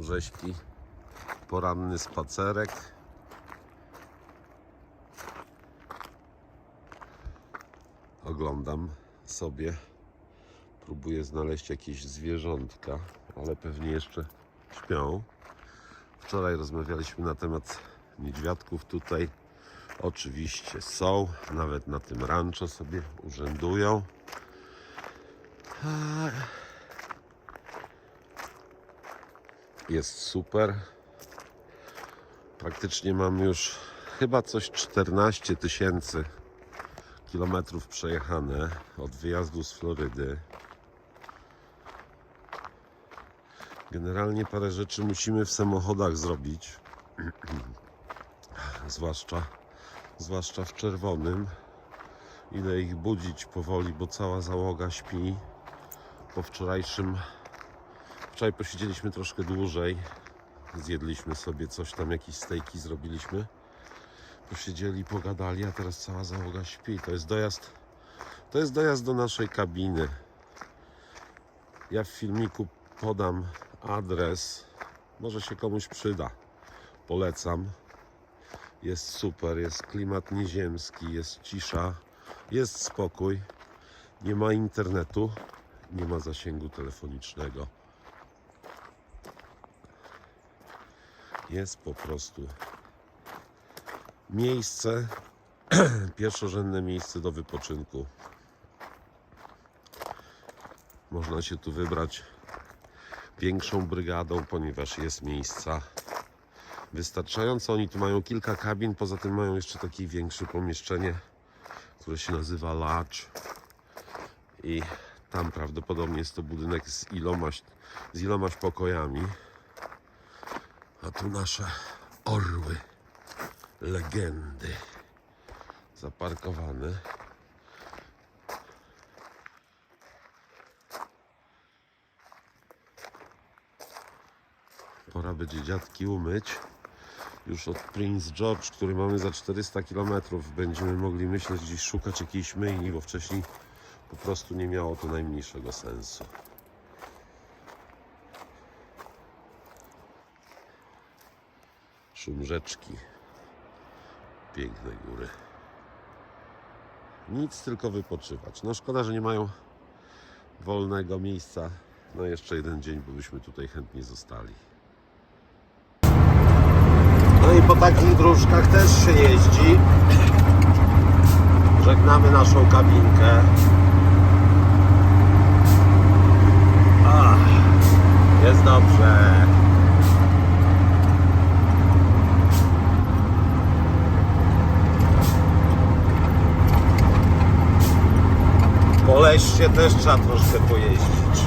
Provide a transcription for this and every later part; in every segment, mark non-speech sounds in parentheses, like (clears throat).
Rzeźki. Poranny spacerek. Oglądam sobie. Próbuję znaleźć jakieś zwierzątka, ale pewnie jeszcze śpią. Wczoraj rozmawialiśmy na temat niedźwiadków tutaj. Oczywiście są, nawet na tym rancho sobie urzędują. A, Jest super. Praktycznie mam już chyba coś 14 tysięcy kilometrów przejechane od wyjazdu z Florydy. Generalnie parę rzeczy musimy w samochodach zrobić. (clears throat) zwłaszcza, zwłaszcza w czerwonym. Idę ich budzić powoli, bo cała załoga śpi. Po wczorajszym Wczoraj posiedzieliśmy troszkę dłużej. Zjedliśmy sobie coś tam, jakieś stejki zrobiliśmy. Posiedzieli, pogadali, a teraz cała załoga śpi. To jest dojazd. To jest dojazd do naszej kabiny. Ja w filmiku podam adres. Może się komuś przyda. Polecam. Jest super, jest klimat nieziemski, jest cisza, jest spokój. Nie ma internetu, nie ma zasięgu telefonicznego. Jest po prostu miejsce, (clears throat) pierwszorzędne miejsce do wypoczynku. Można się tu wybrać większą brygadą, ponieważ jest miejsca wystarczająco. Oni tu mają kilka kabin, poza tym mają jeszcze takie większe pomieszczenie, które się nazywa lodge. I tam prawdopodobnie jest to budynek z ilomaś, z ilomaś pokojami. A tu nasze orły, legendy zaparkowane. Pora będzie dziadki umyć. Już od Prince George, który mamy za 400 km, będziemy mogli myśleć gdzieś szukać jakiejś myjni, bo wcześniej po prostu nie miało to najmniejszego sensu. Szum rzeczki, piękne góry. Nic, tylko wypoczywać. No szkoda, że nie mają wolnego miejsca na jeszcze jeden dzień, bo byśmy tutaj chętnie zostali. No i po takich dróżkach też się jeździ. Żegnamy naszą kabinkę. Ach, jest dobrze. Po też trzeba troszkę pojeździć.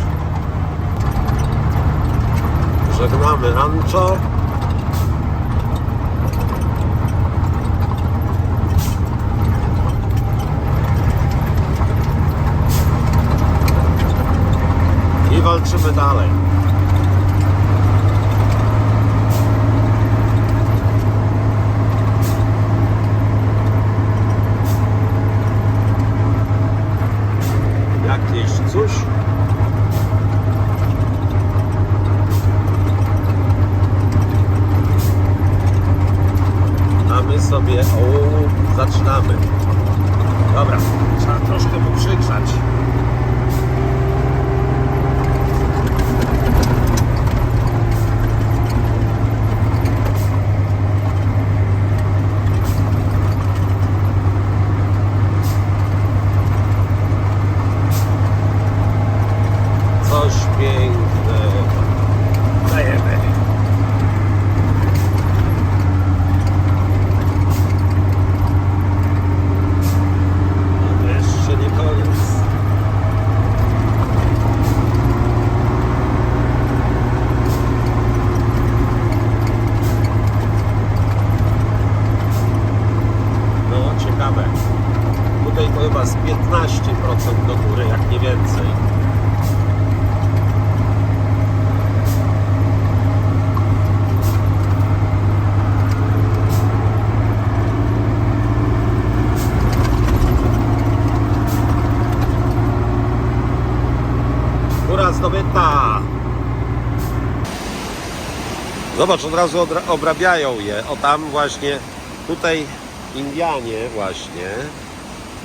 Żegnamy rancho. I walczymy dalej. Jakieś coś? A my sobie, o, zaczynamy. Dobra, trzeba troszkę pokrzyczać. Coś pięknego. Dajemy. Zobacz, od razu obrabiają je. O tam właśnie, tutaj Indianie właśnie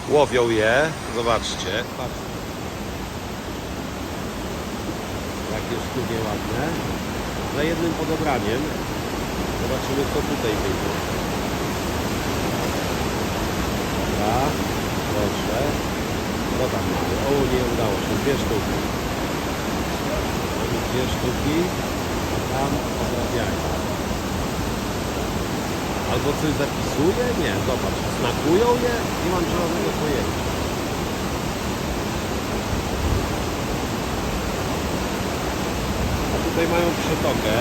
łowią je. Zobaczcie. Patrzcie. Jakie sztukie ładne. Za jednym podobraniem. Zobaczymy, co tutaj wyjdzie. Dobra, proszę. Co tam mamy? O, nie udało się. Dwie sztuki. Dwie sztuki, tam obrabiają. Albo coś zapisuje? Nie, zobacz. Znakują je? Nie mam zielonego pojęcia. A tutaj mają przetokę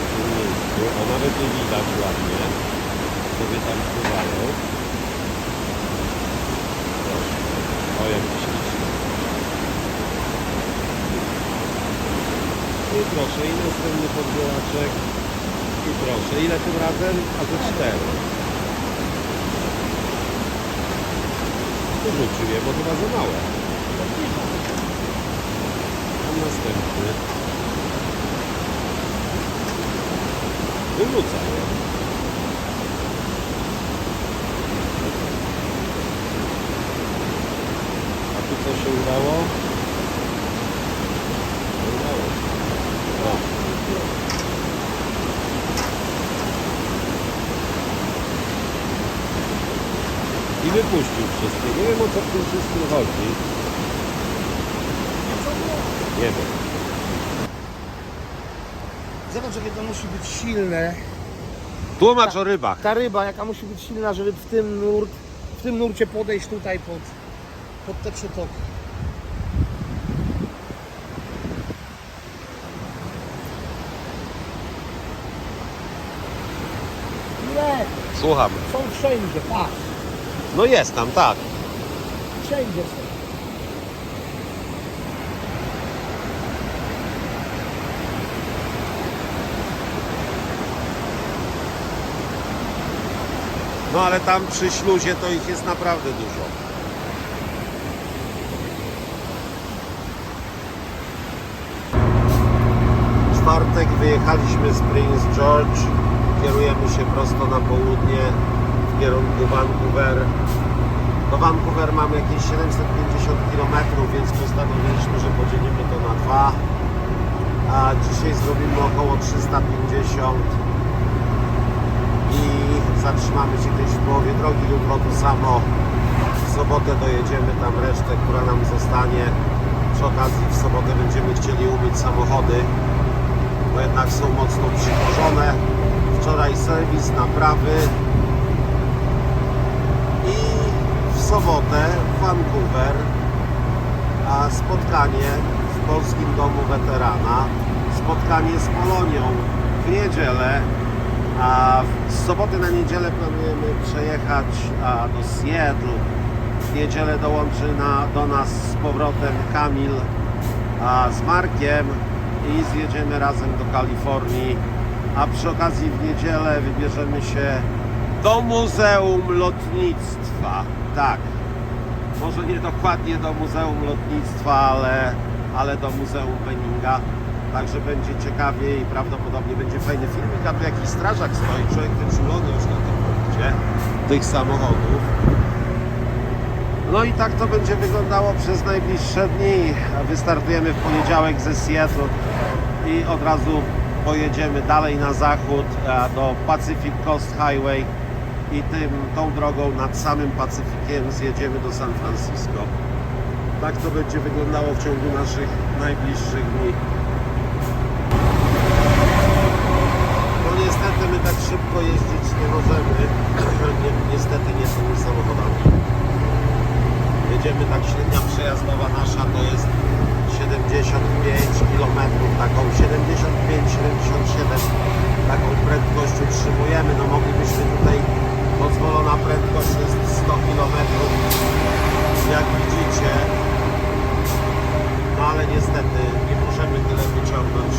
w tym miejscu. O, nawet nie widać ładnie. Sobie tam pływają. O, jak I proszę, i następny podbieraczek. I proszę, ile tym razem? A to cztery. Porzucił je, bo chyba za małe. Tam następny. Wyrzuca je. A tu co się udało? Nie udało się. O. I wypuścił wszystkie. Nie wiem o co w tym wszystkim chodzi. Nie wiem. Zobacz, jakie to musi być silne. Tłumacz o rybach. Ta ryba, jaka musi być silna, żeby w tym, nurt, w tym nurcie podejść tutaj pod, pod te przetoki. Słucham. są wszędzie, patrz. No jest tam, tak. Wszędzie są. No ale tam przy śluzie to ich jest naprawdę dużo. W czwartek wyjechaliśmy z Prince George. Kierujemy się prosto na południe w kierunku Vancouver. Do Vancouver mamy jakieś 750 km, więc postanowiliśmy, że podzielimy to na dwa. A dzisiaj zrobimy około 350 i zatrzymamy się gdzieś w połowie drogi. Jutro to samo. W sobotę dojedziemy tam resztę, która nam zostanie. Przy okazji w sobotę będziemy chcieli umyć samochody, bo jednak są mocno przykorzone. Wczoraj serwis, naprawy sobotę w Vancouver a spotkanie w Polskim Domu Weterana, spotkanie z Polonią w niedzielę, a z soboty na niedzielę planujemy przejechać a, do Seattle. W niedzielę dołączy na, do nas z powrotem Kamil a, z Markiem i zjedziemy razem do Kalifornii. A przy okazji w niedzielę wybierzemy się do Muzeum Lotnictwa. Tak, może nie dokładnie do Muzeum Lotnictwa, ale, ale do Muzeum Benninga. Także będzie ciekawie i prawdopodobnie będzie fajny filmik, a tu jakiś strażak stoi, człowiek wyczulony już na tym punkcie tych samochodów. No i tak to będzie wyglądało przez najbliższe dni. Wystartujemy w poniedziałek ze Seattle i od razu pojedziemy dalej na zachód e, do Pacific Coast Highway i tym, tą drogą nad samym Pacyfikiem zjedziemy do San Francisco. Tak to będzie wyglądało w ciągu naszych najbliższych dni. No niestety my tak szybko jeździć nie możemy. (clears throat) niestety nie tymi samochodami. Jedziemy tak średnia przejazdowa nasza to jest 75 km, taką 75-77 taką prędkość utrzymujemy. No moglibyśmy tutaj Pozwolona prędkość jest 100 km. Jak widzicie, no ale niestety nie możemy tyle wyciągnąć